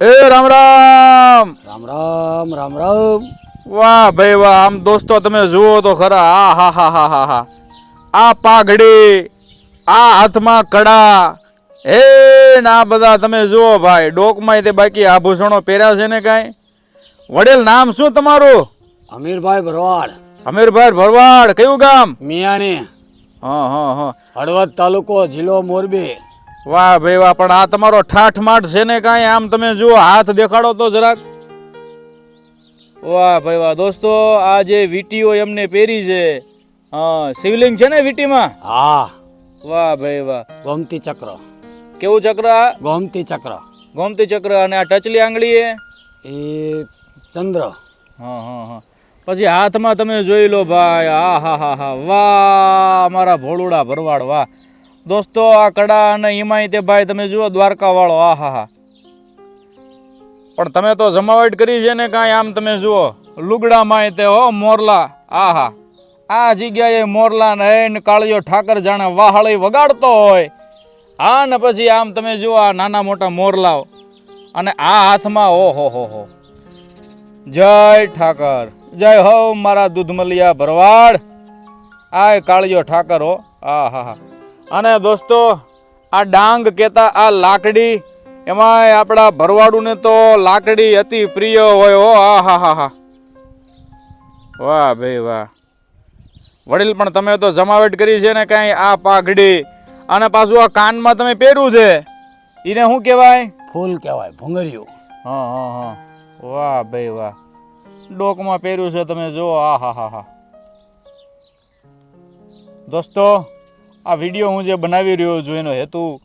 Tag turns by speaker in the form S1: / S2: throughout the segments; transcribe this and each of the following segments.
S1: એ રામ રામ.
S2: રામ રામ રામ રામ.
S1: વાહ ભાઈ વાહ આમ દોસ્તો તમે જુઓ તો ખરા આ હા હા હા હા હા. આ પાઘડી આ હાથમાં કડા. હે ને બધા તમે જુઓ ભાઈ ડોકમાં તે બાકી આભૂષણો પહેર્યા છે ને કાંઈ? વડીલ નામ શું તમારું?
S2: અમીરભાઈ ભરવાડ.
S1: અમીરભાઈ ભરવાડ કયું ગામ?
S2: મિયાણી.
S1: હા હા હા.
S2: હળવદ તાલુકો જિલ્લો મોરબી.
S1: વાહ ભાઈ વાહ પણ આ તમારો ઠાઠ માઠ છે ને કાંઈ? આમ તમે જુઓ હાથ દેખાડો તો જરાક. વાહ ભાઈ વાહ દોસ્તો આ જે વીટીઓ એમને પહેરી છે હા શિવલિંગ છે ને વીટીમાં?
S2: હા.
S1: વાહ ભાઈ વાહ.
S2: ગોમતી ચક્ર.
S1: કેવું ચક્ર આ?
S2: ગોમતી ચક્ર.
S1: ગોમતી ચક્ર અને આ ટચલી આંગળી એ?
S2: એ ચંદ્ર.
S1: હા હા હા. પછી હાથમાં તમે જોઈ લો ભાઈ આ હા હા હા. વાહ મારા ભોળુડા ભરવાડ વાહ. દોસ્તો, આ કડા અને ઈમાય તે ભાઈ, તમે જુઓ દ્વારકા વાળો આ હા હા. પણ તમે તો જમાવટ કરી છે ને કાંઈ, આમ તમે જુઓ લુગડામાં તે હો, મોરલા, આ હા. આ જગ્યાએ મોરલા ને કાળિયો ઠાકર જાણે વાહળી વગાડતો હોય. આ ને પછી આમ તમે જુઓ, આ નાના મોટા મોરલાઓ. અને આ હાથમાં ઓહો હો હો. જય ઠાકર, જય હો મારા દૂધમલિયા ભરવાડ. આય કાળિયો ઠાકર હો, આ હા હા. અને દોસ્તો આ ડાંગ કહેતા આ લાકડી એમાં આપણા ભરવાડુને તો લાકડી અતિ પ્રિય હોય હો આ હા હા હા. વાહ ભાઈ વાહ. વડીલ પણ તમે તો જમાવટ કરી છે ને કાંઈ આ પાઘડી. અને પાછું આ કાનમાં તમે પહેર્યું છે. એને શું કહેવાય?
S2: ફૂલ કહેવાય ભૂંગરિયું
S1: હા હા હા. વાહ ભાઈ વાહ. ડોકમાં પહેર્યું છે તમે જુઓ આ હા હા હા. દોસ્તો આ વીડિયો હું જે બનાવી રહ્યો છું, એનો હેતુ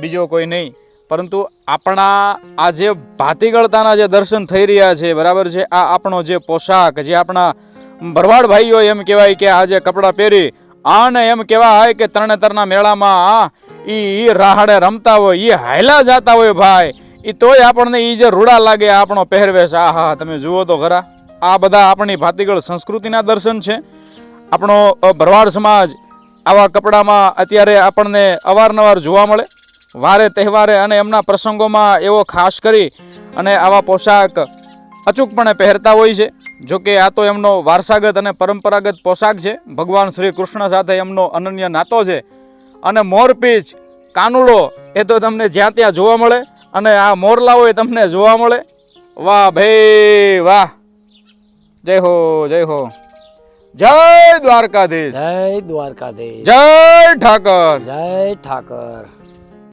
S1: બીજો કોઈ નહીં. પરંતુ આપણા આ જે ભાતીગળતાના જે દર્શન થઈ રહ્યા છે, બરાબર છે? આ આપણો જે પોશાક, જે આપણા ભરવાડ ભાઈઓ એમ કહેવાય કે આ જે કપડાં પહેરી, આને એમ કહેવાય કે તરણેતરના મેળામાં, આ, ઈ રાહડે રમતા હોય એ હાયલા જાતા હોય ભાઈ. એ તોય આપણને એ જે રૂડા લાગે આપણો પહેરવેશ. આ હા તમે જુઓ તો ખરા. આ બધા આપણી ભાતીગળ સંસ્કૃતિના દર્શન છે. આપણો ભરવાડ સમાજ આવા કપડામાં અત્યારે આપણને અવારનવાર જોવા મળે. વારે તહેવારે અને એમના પ્રસંગોમાં એવો ખાસ કરી અને આવા પોશાક અચૂકપણે પહેરતા હોય છે. જો કે આ તો એમનો વારસાગત અને પરંપરાગત પોશાક છે. ભગવાન શ્રી કૃષ્ણ સાથે એમનો અનન્ય નાતો છે. અને મોરપીચ, કાનુડો એ તો તમને જ્યાં ત્યાં જોવા મળે અને આ મોરલાઓ એ તમને જોવા મળે. વાહ ભાઈ વાહ! જય હો જય હો. જય દ્વારકાધીશ.
S2: જય દ્વારકાધીશ.
S1: જય ઠાકર.
S2: જય ઠાકર.